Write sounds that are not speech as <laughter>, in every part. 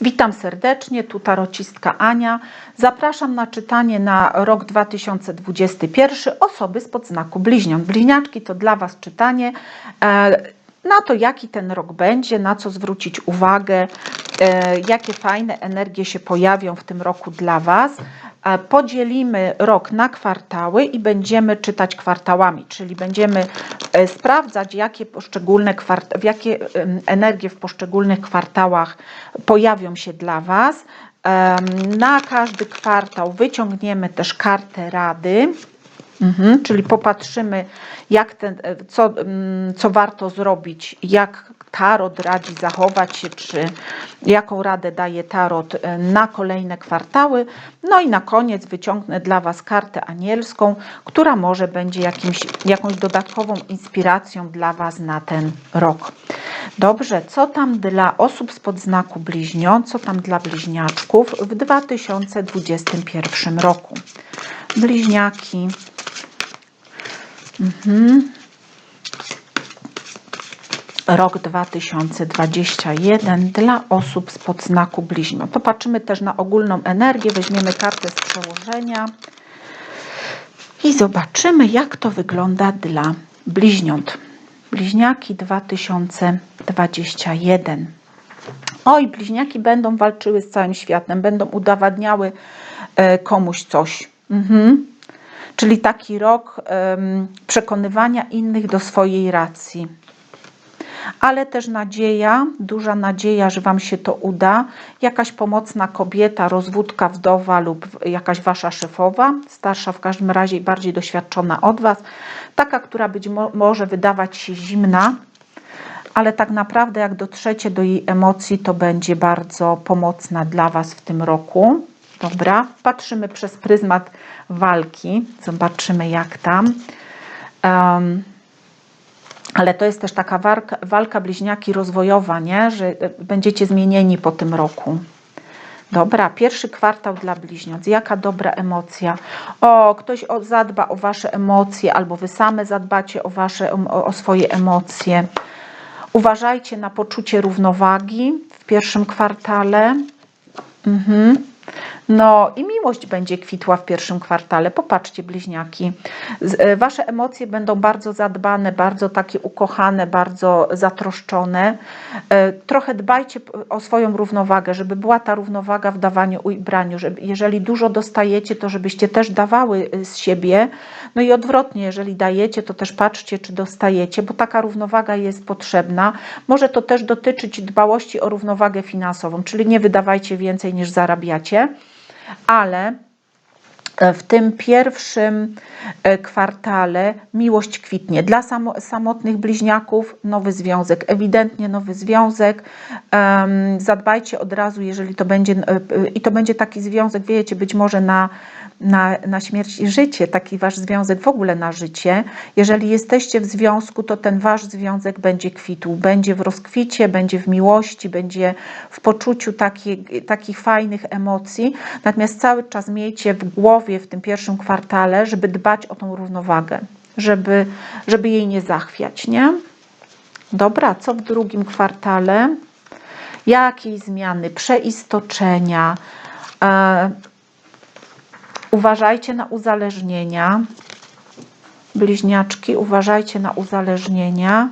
Witam serdecznie, tu tarocistka Ania. Zapraszam na czytanie na rok 2021 osoby spod znaku bliźniąt. Bliźniaczki to dla Was czytanie e, na to, jaki ten rok będzie, na co zwrócić uwagę, e, jakie fajne energie się pojawią w tym roku dla Was. E, Podzielimy rok na kwartały i będziemy czytać kwartałami, czyli będziemy e, sprawdzać, jakie poszczególne kwart- jakie energie w poszczególnych kwartałach pojawią się dla Was. Na każdy kwartał wyciągniemy też kartę rady. Mhm, czyli popatrzymy, jak ten, e, co, mm, co warto zrobić, jak tarot radzi zachować się, czy jaką radę daje tarot e, na kolejne kwartały. No i na koniec wyciągnę dla Was kartę anielską, która może będzie jakimś, jakąś dodatkową inspiracją dla Was na ten rok. Dobrze, co tam dla osób spod znaku bliźniąt, co tam dla bliźniaczków w 2021 roku? Bliźniaki. Rok 2021 dla osób spod znaku bliźniąt. To patrzymy też na ogólną energię, weźmiemy kartę z przełożenia i zobaczymy, jak to wygląda dla bliźniąt. Bliźniaki 2021. Oj, bliźniaki będą walczyły z całym światem, będą udowadniały e, komuś coś. Mhm. Czyli taki rok przekonywania innych do swojej racji ale też nadzieja, duża nadzieja, że Wam się to uda. Jakaś pomocna kobieta, rozwódka, wdowa lub jakaś Wasza szefowa, starsza w każdym razie i bardziej doświadczona od Was, taka, która być mo może wydawać się zimna, ale tak naprawdę jak dotrzecie do jej emocji, to będzie bardzo pomocna dla Was w tym roku. Dobra, patrzymy przez pryzmat walki, zobaczymy jak tam. Um, ale to jest też taka walka, walka bliźniaki rozwojowa, nie? że e, będziecie zmienieni po tym roku. Dobra, pierwszy kwartał dla bliźniąt. Jaka dobra emocja. O, ktoś o, zadba o wasze emocje, albo wy same zadbacie o, wasze, o, o swoje emocje. Uważajcie na poczucie równowagi w pierwszym kwartale. Mhm. No i miłość będzie kwitła w pierwszym kwartale. Popatrzcie, bliźniaki. E, Wasze emocje będą bardzo zadbane, bardzo takie ukochane, bardzo zatroszczone. E, Trochę dbajcie o swoją równowagę, żeby była ta równowaga w dawaniu i braniu. Żeby, jeżeli dużo dostajecie, to żebyście też dawały y, z siebie. No i odwrotnie, jeżeli dajecie, to też patrzcie, czy dostajecie, bo taka równowaga jest potrzebna. Może to też dotyczyć dbałości o równowagę finansową, czyli nie wydawajcie więcej niż zarabiacie ale e, w tym pierwszym e, kwartale miłość kwitnie. Dla samo, samotnych bliźniaków nowy związek, ewidentnie nowy związek. Zadbajcie od razu, jeżeli to będzie, e, i to będzie taki związek, wiecie, być może na, na, na śmierć i życie, taki wasz związek w ogóle na życie. Jeżeli jesteście w związku, to ten wasz związek będzie kwitł, będzie w rozkwicie, będzie w miłości, będzie w poczuciu taki, takich fajnych emocji. Natomiast cały czas miejcie w głowie w tym pierwszym kwartale, żeby dbać o tą równowagę, żeby, żeby jej nie zachwiać, nie? Dobra, co w drugim kwartale? Jakie zmiany, przeistoczenia? E, uważajcie na uzależnienia. Bliźniaczki, uważajcie na uzależnienia.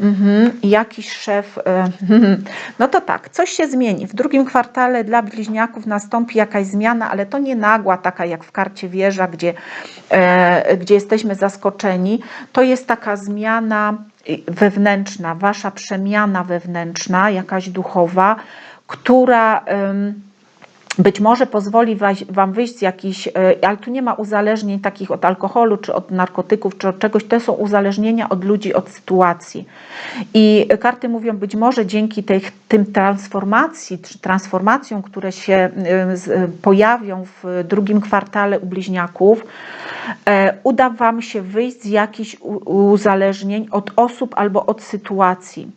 Mhm, jakiś szef. e, <laughs> No to tak, coś się zmieni. W drugim kwartale dla bliźniaków nastąpi jakaś zmiana, ale to nie nagła, taka jak w karcie wieża, gdzie, e, gdzie jesteśmy zaskoczeni. To jest taka zmiana wewnętrzna, wasza przemiana wewnętrzna, jakaś duchowa, która. Być może pozwoli Wam wyjść z jakichś, e, ale tu nie ma uzależnień takich od alkoholu, czy od narkotyków, czy od czegoś. To są uzależnienia od ludzi, od sytuacji. I karty mówią, być może dzięki tej, tym transformacji, czy transformacjom, które się pojawią w drugim kwartale u bliźniaków, e, uda Wam się wyjść z jakichś uzależnień od osób albo od sytuacji.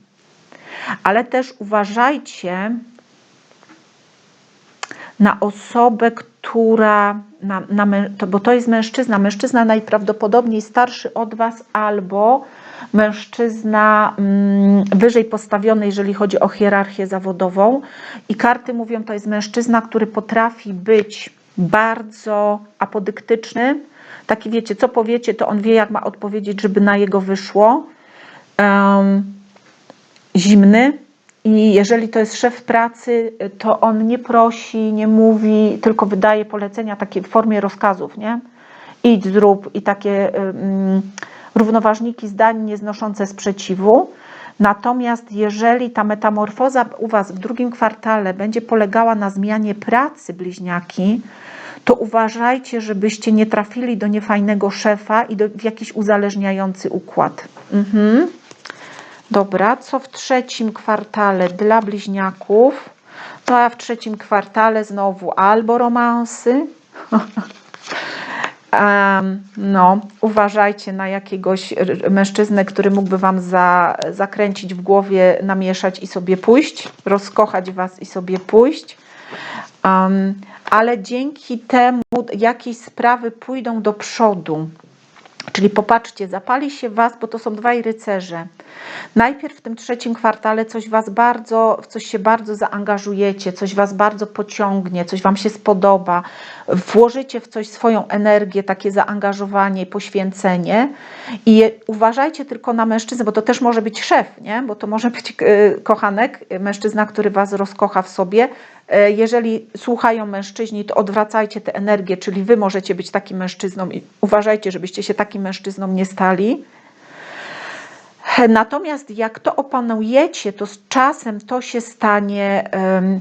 Ale też uważajcie, na osobę, która, na, na, to, bo to jest mężczyzna, mężczyzna najprawdopodobniej starszy od Was albo mężczyzna mm, wyżej postawiony, jeżeli chodzi o hierarchię zawodową. I karty mówią, to jest mężczyzna, który potrafi być bardzo apodyktyczny. Taki wiecie, co powiecie, to on wie, jak ma odpowiedzieć, żeby na jego wyszło. Em, zimny. I jeżeli to jest szef pracy, to on nie prosi, nie mówi, tylko wydaje polecenia takie w formie rozkazów, nie? Idź, zrób i takie ym, równoważniki zdań nieznoszące sprzeciwu. Natomiast jeżeli ta metamorfoza u Was w drugim kwartale będzie polegała na zmianie pracy bliźniaki, to uważajcie, żebyście nie trafili do niefajnego szefa i do, w jakiś uzależniający układ. Mhm. Dobra, co w trzecim kwartale dla bliźniaków? To w trzecim kwartale znowu albo romansy. <laughs> Em, no, uważajcie na jakiegoś mężczyznę, który mógłby wam za, zakręcić w głowie, namieszać i sobie pójść, rozkochać was i sobie pójść. Em, ale dzięki temu jakieś sprawy pójdą do przodu. Czyli popatrzcie, zapali się was, bo to są dwaj rycerze. Najpierw w tym trzecim kwartale coś was bardzo, w coś się bardzo zaangażujecie, coś was bardzo pociągnie, coś wam się spodoba, włożycie w coś swoją energię, takie zaangażowanie, poświęcenie. I uważajcie tylko na mężczyznę, bo to też może być szef, nie? bo to może być y, kochanek, mężczyzna, który was rozkocha w sobie. Y, Jeżeli słuchają mężczyźni, to odwracajcie tę energię, czyli wy możecie być takim mężczyzną i uważajcie, żebyście się takim mężczyzną nie stali. Natomiast jak to opanujecie, to z czasem to się stanie em,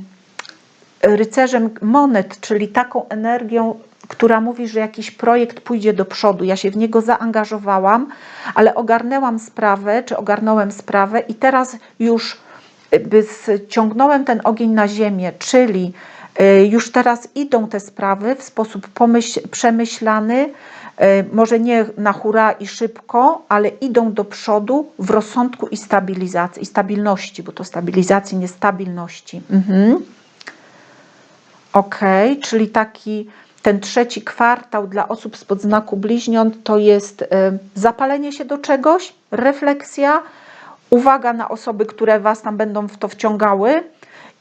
rycerzem monet, czyli taką energią, która mówi, że jakiś projekt pójdzie do przodu. Ja się w niego zaangażowałam, ale ogarnęłam sprawę, czy ogarnąłem sprawę i teraz już jakby ściągnąłem ten ogień na ziemię, czyli y, już teraz idą te sprawy w sposób przemyślany, y, może nie na hura i szybko, ale idą do przodu w rozsądku i stabilizacji, i stabilności, bo to stabilizacji, nie stabilności. Mhm. Ok, czyli taki ten trzeci kwartał dla osób spod znaku bliźniąt to jest y, zapalenie się do czegoś, refleksja, uwaga na osoby, które Was tam będą w to wciągały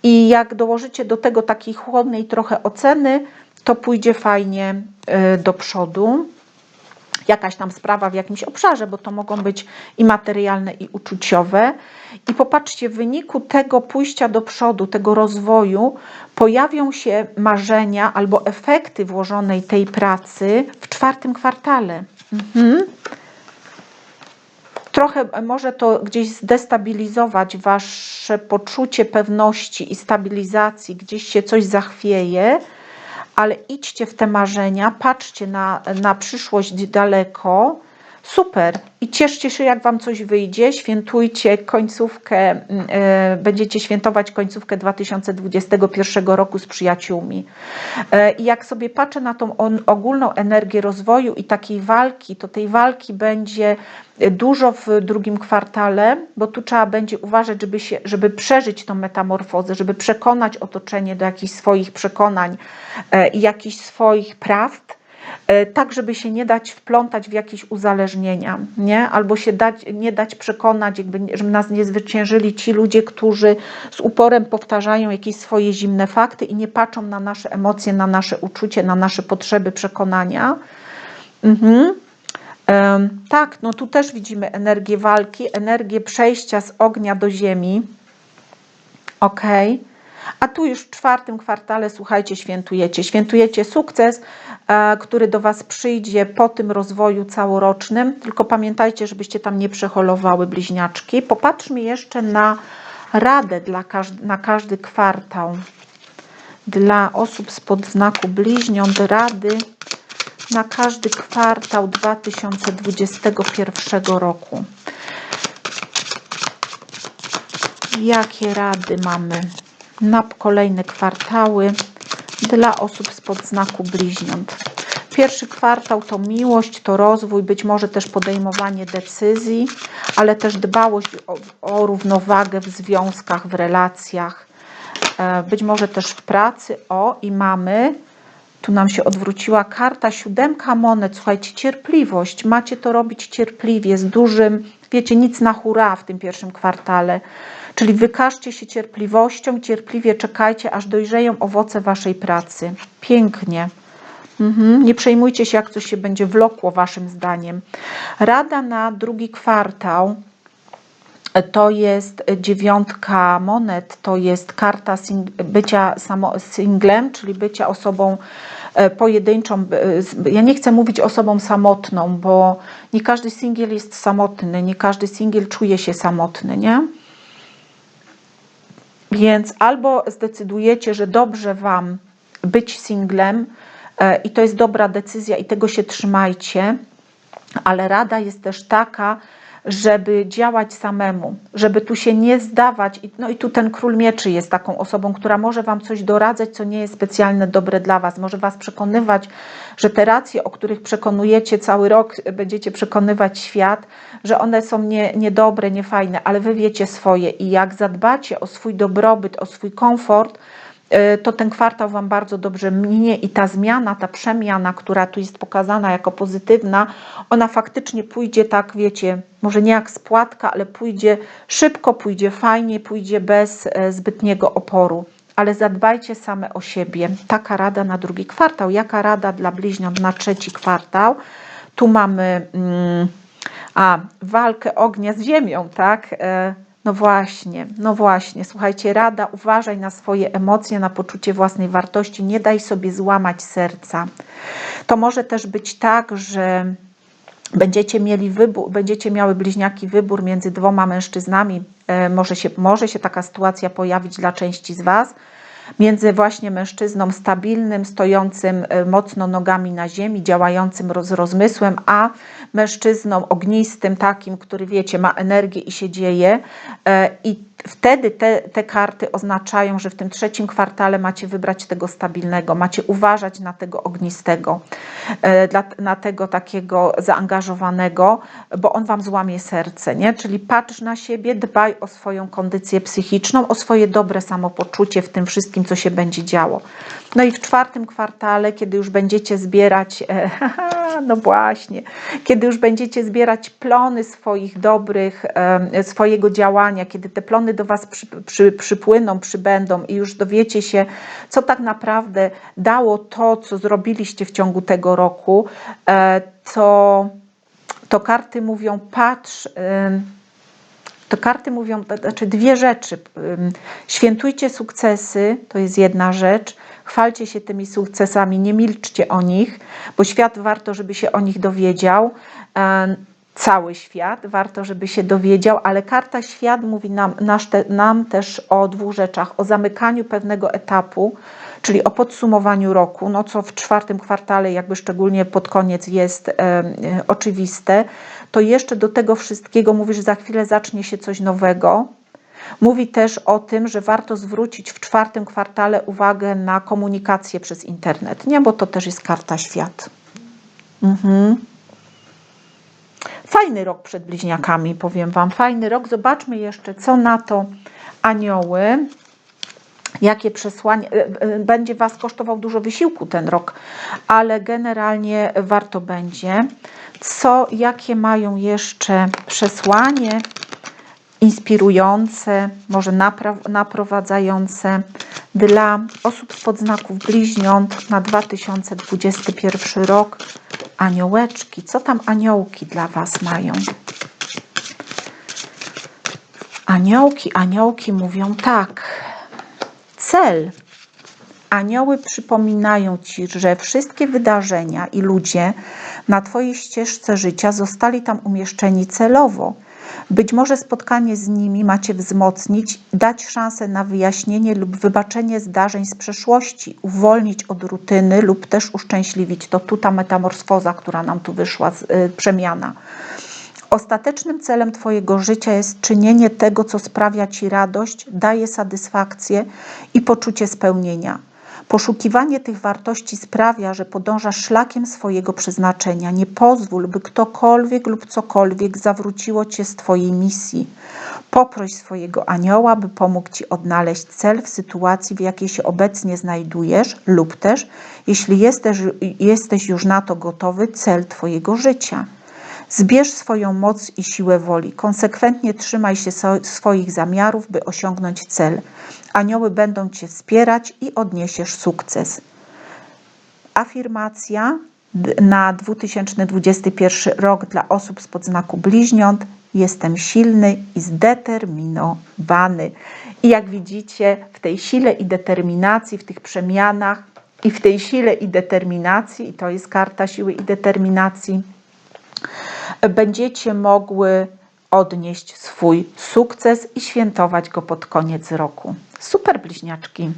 i jak dołożycie do tego takiej chłodnej trochę oceny, to pójdzie fajnie y, do przodu. Jakaś tam sprawa w jakimś obszarze, bo to mogą być i materialne, i uczuciowe. I popatrzcie, w wyniku tego pójścia do przodu, tego rozwoju, pojawią się marzenia albo efekty włożonej tej pracy w czwartym kwartale. Mhm trochę może to gdzieś zdestabilizować wasze poczucie pewności i stabilizacji, gdzieś się coś zachwieje, ale idźcie w te marzenia, patrzcie na, na przyszłość daleko. Super i cieszcie się, jak Wam coś wyjdzie. Świętujcie końcówkę, y, będziecie świętować końcówkę 2021 roku z przyjaciółmi. Y, I jak sobie patrzę na tą ogólną energię rozwoju i takiej walki, to tej walki będzie dużo w drugim kwartale, bo tu trzeba będzie uważać, żeby, się, żeby przeżyć tą metamorfozę, żeby przekonać otoczenie do jakichś swoich przekonań y, i jakichś swoich prawd tak, żeby się nie dać wplątać w jakieś uzależnienia, nie? albo się dać, nie dać przekonać, jakby, żeby nas nie zwyciężyli ci ludzie, którzy z uporem powtarzają jakieś swoje zimne fakty i nie patrzą na nasze emocje, na nasze uczucie, na nasze potrzeby, przekonania. Mhm. Tak, no tu też widzimy energię walki, energię przejścia z ognia do ziemi. Okej. Okay. A tu już w czwartym kwartale, słuchajcie, świętujecie. Świętujecie sukces, e, który do Was przyjdzie po tym rozwoju całorocznym. Tylko pamiętajcie, żebyście tam nie przeholowały bliźniaczki. Popatrzmy jeszcze na radę dla każdy, na każdy kwartał. Dla osób spod znaku bliźniąt rady na każdy kwartał 2021 roku. Jakie rady mamy? Na kolejne kwartały dla osób spod znaku bliźniąt. Pierwszy kwartał to miłość, to rozwój, być może też podejmowanie decyzji, ale też dbałość o, o równowagę w związkach, w relacjach, e, być może też w pracy. O, i mamy, tu nam się odwróciła karta, siódemka monet. Słuchajcie, cierpliwość. Macie to robić cierpliwie, z dużym Wiecie, nic na hura w tym pierwszym kwartale. Czyli wykażcie się cierpliwością cierpliwie czekajcie, aż dojrzeją owoce waszej pracy. Pięknie. Mhm. Nie przejmujcie się, jak coś się będzie wlokło, waszym zdaniem. Rada na drugi kwartał to jest dziewiątka monet, to jest karta sing bycia samo, singlem, czyli bycia osobą e, pojedynczą. Ja nie chcę mówić osobą samotną, bo nie każdy singiel jest samotny, nie każdy singiel czuje się samotny, nie? Więc albo zdecydujecie, że dobrze Wam być singlem e, i to jest dobra decyzja i tego się trzymajcie, ale rada jest też taka, żeby działać samemu, żeby tu się nie zdawać. No i tu ten król mieczy jest taką osobą, która może wam coś doradzać, co nie jest specjalnie dobre dla was. Może was przekonywać, że te racje, o których przekonujecie cały rok, będziecie przekonywać świat, że one są nie, niedobre, niefajne, ale wy wiecie swoje i jak zadbacie o swój dobrobyt, o swój komfort, to ten kwartał Wam bardzo dobrze minie i ta zmiana, ta przemiana, która tu jest pokazana jako pozytywna, ona faktycznie pójdzie tak, wiecie, może nie jak spłatka, ale pójdzie szybko, pójdzie fajnie, pójdzie bez e, zbytniego oporu. Ale zadbajcie same o siebie. Taka rada na drugi kwartał. Jaka rada dla bliźniąt na trzeci kwartał? Tu mamy mm, a, walkę ognia z ziemią, tak? No właśnie, no właśnie. Słuchajcie, rada, uważaj na swoje emocje, na poczucie własnej wartości, nie daj sobie złamać serca. To może też być tak, że będziecie mieli wybór, będziecie miały bliźniaki wybór między dwoma mężczyznami. E, Może się, może się taka sytuacja pojawić dla części z Was. Między właśnie mężczyzną stabilnym, stojącym e, mocno nogami na ziemi, działającym roz, rozmysłem, a mężczyzną ognistym, takim, który wiecie, ma energię i się dzieje. E, I wtedy te, te karty oznaczają, że w tym trzecim kwartale macie wybrać tego stabilnego, macie uważać na tego ognistego, e, na tego takiego zaangażowanego, bo on wam złamie serce, nie? Czyli patrz na siebie, dbaj o swoją kondycję psychiczną, o swoje dobre samopoczucie w tym wszystkim, co się będzie działo. No i w czwartym kwartale, kiedy już będziecie zbierać, e, <laughs> no właśnie, kiedy już będziecie zbierać plony swoich dobrych, swojego działania, kiedy te plony do Was przy, przy, przypłyną, przybędą i już dowiecie się, co tak naprawdę dało to, co zrobiliście w ciągu tego roku, e, to, to karty mówią, patrz, to karty mówią, znaczy dwie rzeczy. Świętujcie sukcesy, to jest jedna rzecz. Chwalcie się tymi sukcesami, nie milczcie o nich, bo świat warto, żeby się o nich dowiedział. Cały świat warto, żeby się dowiedział, ale karta świat mówi nam, te, nam też o dwóch rzeczach: o zamykaniu pewnego etapu, czyli o podsumowaniu roku, no co w czwartym kwartale, jakby szczególnie pod koniec jest e, oczywiste, to jeszcze do tego wszystkiego mówi, że za chwilę zacznie się coś nowego. Mówi też o tym, że warto zwrócić w czwartym kwartale uwagę na komunikację przez internet, nie? Bo to też jest karta świat. Mhm. Fajny rok przed bliźniakami, powiem Wam. Fajny rok. Zobaczmy jeszcze, co na to anioły. Jakie przesłanie. e, e, Będzie Was kosztował dużo wysiłku ten rok, ale generalnie warto będzie. Co, jakie mają jeszcze przesłanie inspirujące, może naprowadzające dla osób z podznaków bliźniąt na 2021 rok. Aniołeczki, co tam aniołki dla Was mają? Aniołki, aniołki mówią tak. Cel. Anioły przypominają Ci, że wszystkie wydarzenia i ludzie na Twojej ścieżce życia zostali tam umieszczeni celowo. Być może spotkanie z nimi macie wzmocnić, dać szansę na wyjaśnienie lub wybaczenie zdarzeń z przeszłości, uwolnić od rutyny lub też uszczęśliwić. To tu ta metamorfoza, która nam tu wyszła, y, przemiana. Ostatecznym celem Twojego życia jest czynienie tego, co sprawia Ci radość, daje satysfakcję i poczucie spełnienia. Poszukiwanie tych wartości sprawia, że podążasz szlakiem swojego przeznaczenia. Nie pozwól, by ktokolwiek lub cokolwiek zawróciło Cię z Twojej misji. Poproś swojego anioła, by pomógł Ci odnaleźć cel w sytuacji, w jakiej się obecnie znajdujesz, lub też, jeśli jesteś, jesteś już na to gotowy, cel Twojego życia. Zbierz swoją moc i siłę woli. Konsekwentnie trzymaj się swoich zamiarów, by osiągnąć cel. Anioły będą Cię wspierać i odniesiesz sukces. Afirmacja na 2021 rok dla osób spod znaku bliźniąt. Jestem silny i zdeterminowany. I jak widzicie, w tej sile i determinacji, w tych przemianach i w tej sile i determinacji, i to jest karta siły i determinacji, będziecie mogły odnieść swój sukces i świętować go pod koniec roku. Super bliźniaczki.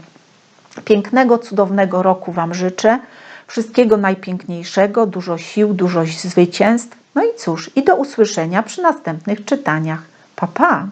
Pięknego, cudownego roku Wam życzę. Wszystkiego najpiękniejszego, dużo sił, dużo zwycięstw. No i cóż, i do usłyszenia przy następnych czytaniach. Pa, pa!